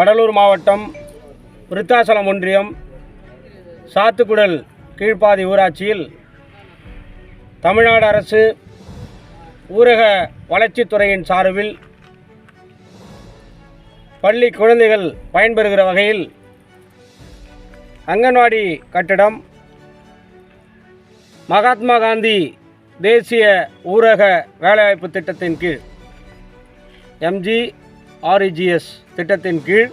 கடலூர் மாவட்டம் விருத்தாசலம் ஒன்றியம் சாத்துக்குடல் கீழ்ப்பாதி ஊராட்சியில் தமிழ்நாடு அரசு ஊரக வளர்ச்சித்துறையின் சார்பில் பள்ளி குழந்தைகள் பயன்பெறுகிற வகையில் அங்கன்வாடி கட்டிடம் மகாத்மா காந்தி தேசிய ஊரக வேலைவாய்ப்பு திட்டத்தின் கீழ் எம்ஜி ஆர்இஜிஎஸ் திட்டத்தின் கீழ்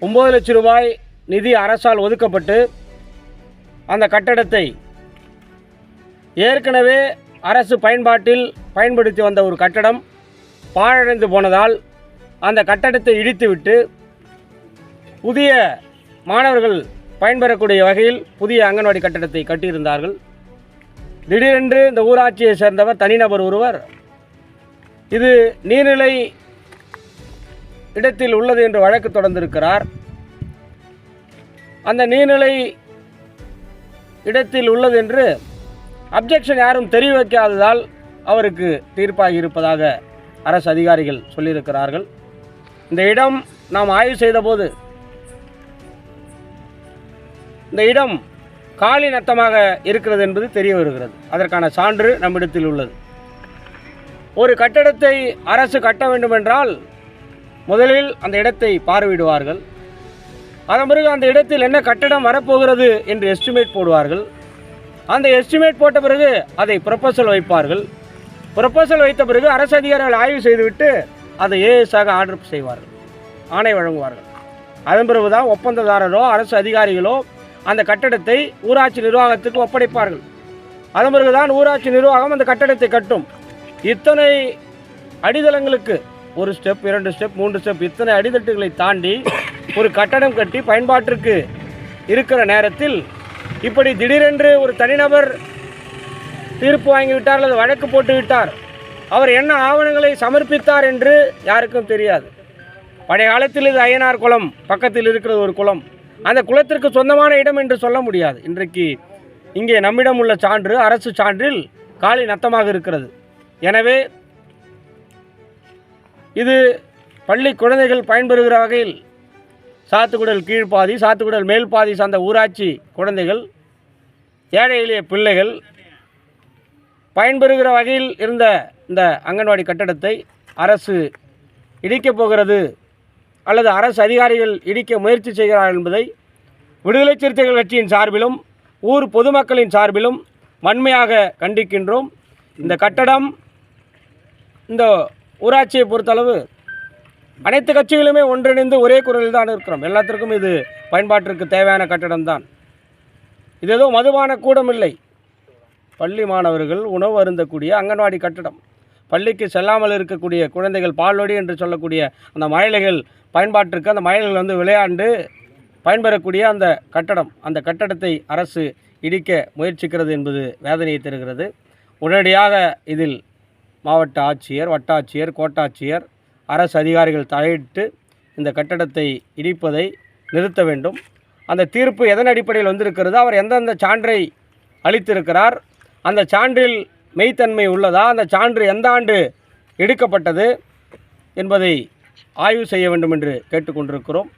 ஒம்பது லட்சம் ரூபாய் நிதி அரசால் ஒதுக்கப்பட்டு அந்த கட்டடத்தை ஏற்கனவே அரசு பயன்பாட்டில் பயன்படுத்தி வந்த ஒரு கட்டடம் பாழடைந்து போனதால் அந்த கட்டடத்தை இடித்துவிட்டு புதிய மாணவர்கள் பயன்பெறக்கூடிய வகையில் புதிய அங்கன்வாடி கட்டடத்தை கட்டியிருந்தார்கள். திடீரென்று இந்த ஊராட்சியை சேர்ந்தவர் தனிநபர் ஒருவர் இது நீர்நிலை இடத்தில் உள்ளது என்று வழக்கு தொடர்ந்திருக்கிறார். அந்த நீர்நிலை இடத்தில் உள்ளது என்று அப்ஜெக்ஷன் யாரும் தெரிவிக்காததால் அவருக்கு தீர்ப்பாகி இருப்பதாக அரசு அதிகாரிகள் சொல்லியிருக்கிறார்கள். இந்த இடம் நாம் ஆய்வு செய்தபோது இந்த இடம் காலி நத்தமாக இருக்கிறது என்பது தெரிய வருகிறது. அதற்கான சான்று நம்மிடத்தில் உள்ளது. ஒரு கட்டடத்தை அரசு கட்ட வேண்டுமென்றால் முதலில் அந்த இடத்தை பார்வையிடுவார்கள். அதன் பிறகு அந்த இடத்தில் என்ன கட்டடம் வரப்போகிறது என்று எஸ்டிமேட் போடுவார்கள். அந்த எஸ்டிமேட் போட்ட பிறகு அதை ப்ரொப்போசல் வைப்பார்கள். ப்ரொப்போசல் வைத்த பிறகு அரசு அதிகாரிகள் ஆய்வு செய்துவிட்டு அதை ஏஎஸ்ஆக ஆர்டர் செய்வார்கள். ஆணை வழங்குவார்கள். அதன் பிறகுதான் ஒப்பந்ததாரரோ அரசு அதிகாரிகளோ அந்த கட்டடத்தை ஊராட்சி நிர்வாகத்துக்கு ஒப்படைப்பார்கள். அதன் பிறகுதான் ஊராட்சி நிர்வாகம் அந்த கட்டடத்தை கட்டும். இத்தனை அடித்தளங்களுக்கு ஒரு ஸ்டெப் இரண்டு ஸ்டெப் மூன்று ஸ்டெப் இத்தனை அடித்தட்டுகளை தாண்டி ஒரு கட்டடம் கட்டி பயன்பாட்டிற்கு இருக்கிற நேரத்தில் இப்படி திடீரென்று ஒரு தனிநபர் தீர்ப்பு வாங்கிவிட்டார் அல்லது வழக்கு போட்டு விட்டார் அவர் என்ன ஆவணங்களை சமர்ப்பித்தார் என்று யாருக்கும் தெரியாது. பழைய காலத்தில் இது அய்யனார் குளம் பக்கத்தில் இருக்கிறது ஒரு குளம். அந்த குளத்திற்கு சொந்தமான இடம் என்று சொல்ல முடியாது. இன்றைக்கு இங்கே நம்மிடம் உள்ள சான்று அரசு சான்றில் காலி நத்தமாக இருக்கிறது. எனவே இது பள்ளி குழந்தைகள் பயன்பெறுகிற வகையில் சாத்துக்குடல் கீழ்ப்பாதி சாத்துக்குடல் மேல் பாதி சார்ந்த ஊராட்சி குழந்தைகள் ஏழை எளிய பிள்ளைகள் பயன்பெறுகிற வகையில் இருந்த இந்த அங்கன்வாடி கட்டடத்தை அரசு இடிக்கப் போகிறது அல்லது அரசு அதிகாரிகள் இடிக்க முயற்சி செய்கிறார்கள் என்பதை விடுதலை சிறுத்தைகள் கட்சியின் சார்பிலும் ஊர் பொதுமக்களின் சார்பிலும் வன்மையாக கண்டிக்கின்றோம். இந்த கட்டடம் இந்த ஊராட்சியை பொறுத்தளவு அனைத்து கட்சிகளுமே ஒன்றிணைந்து ஒரே குரலில் தான் இருக்கிறோம். எல்லாத்திற்கும் இது பயன்பாட்டிற்கு தேவையான கட்டடம் தான் இது ஏதோ மதுபான கூடம் இல்லை. பள்ளி மாணவர்கள் உணவு அருந்தக்கூடிய அங்கன்வாடி கட்டடம். பள்ளிக்கு செல்லாமல் இருக்கக்கூடிய குழந்தைகள் பால்வடி என்று சொல்லக்கூடிய அந்த மழலைகள் பயன்பாட்டிற்கு அந்த மழலைகள் வந்து விளையாண்டு பயன்பெறக்கூடிய அந்த கட்டடம். அந்த கட்டடத்தை அரசு இடிக்க முயற்சிக்கிறது என்பது வேதனையை தருகிறது. உடனடியாக இதில் மாவட்ட ஆட்சியர் வட்டாட்சியர் கோட்டாட்சியர் அரசு அதிகாரிகள் தலையிட்டு இந்த கட்டடத்தை இடிப்பதை நிறுத்த வேண்டும். அந்த தீர்ப்பு எதன் அடிப்படையில் வந்திருக்கிறதோ? அவர் எந்தெந்த சான்றை அளித்திருக்கிறார்? அந்த சான்றில் மெய்த்தன்மை உள்ளதா? அந்த சான்று எந்த ஆண்டு எடுக்கப்பட்டது என்பதை ஆய்வு செய்ய வேண்டும் என்று கேட்டுக்கொண்டிருக்கிறோம்.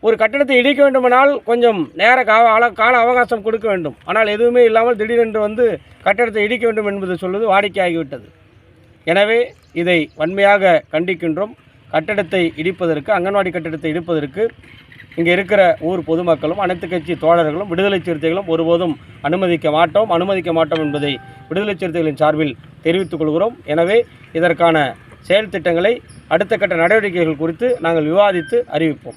ஒரு கட்டடத்தை இடிக்க வேண்டுமானால் கொஞ்சம் நேர கால அள- கால அவகாசம் கொடுக்க வேண்டும். ஆனால் எதுவுமே இல்லாமல் திடீரென்று வந்து கட்டடத்தை இடிக்க வேண்டும் என்பது சொல்வது வாடிக்கையாகிவிட்டது. எனவே இதை வன்மையாக கண்டிக்கின்றோம். கட்டடத்தை இடிப்பதற்கு அங்கன்வாடி கட்டடத்தை இடிப்பதற்கு இங்கே இருக்கிற ஊர் பொதுமக்களும் அனைத்து கட்சி தோழர்களும் விடுதலை சிறுத்தைகளும் ஒருபோதும் அனுமதிக்க மாட்டோம். அனுமதிக்க மாட்டோம் என்பதை விடுதலை சிறுத்தைகளின் சார்பில் தெரிவித்துக் கொள்கிறோம். எனவே இதற்கான செயல் திட்டங்களை அடுத்த கட்ட நடவடிக்கைகள் குறித்து நாங்கள் விவாதித்து அறிவிப்போம்.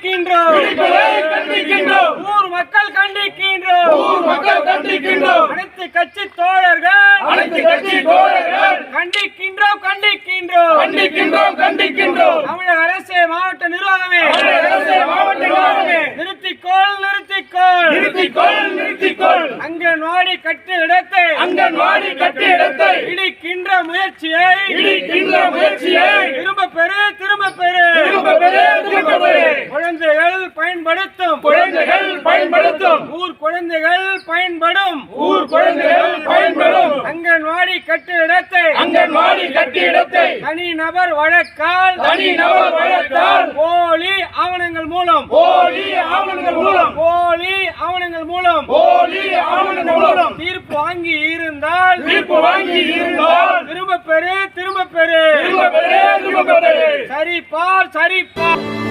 கண்டிக்கின்றோம். ஊர் மக்கள் கண்டிக்கின்றோம். ஊர் மக்கள் கண்டிக்கின்றோம். அனைத்து கட்சி தோழர்கள் அனைத்து கட்சி தோழர்கள் கண்டிக்கின்றோம் கண்டிக்கின்றோம். கண்டிக்கின்றோம் கண்டிக்கின்றோம். தமிழக அரசு மாவட்ட நிர்வாகமே. மாவட்ட நிர்வாகமே. நிறுத்திக்கோள் நிறுத்திக்கோள். நிறுத்திக்கொள் நிறுத்திக்கொள். அங்கன்வாடி கட்டு இடத்தை அங்கன்வாடி கட்டி இடத்தை இடிக்கின்ற முயற்சியை இடிக்கின்ற முயற்சியை திரும்ப பெறு திரும்ப பெறு திரும்ப பெறு திரும்ப பெறு குழந்தைகள் பயன்படுத்தும். குழந்தைகள் பயன்படுத்தும். ஊர் குழந்தைகள் பயன்படும். ஊர் குழந்தைகள் பயன்படும். அங்கன்வாடி கட்டு இடத்தை அங்கன்வாடி கட்டி இடத்தை தனி தனிநபர் வழக்கால் தனிநபர் வழக்கால் போலி ஆவணங்கள் மூலம். போலி ஆவணங்கள் மூலம். போலி ஆவணங்கள் மூலம். போலி ஆவணங்கள் மூலம். தீர்ப்பு வாங்கி இருந்தால். தீர்ப்பு வாங்கி இருந்தால். திரும்ப பெறு திரும்ப பெறு. திரும்ப பெறே திரும்ப பெறே. சரிபார் சரிபார்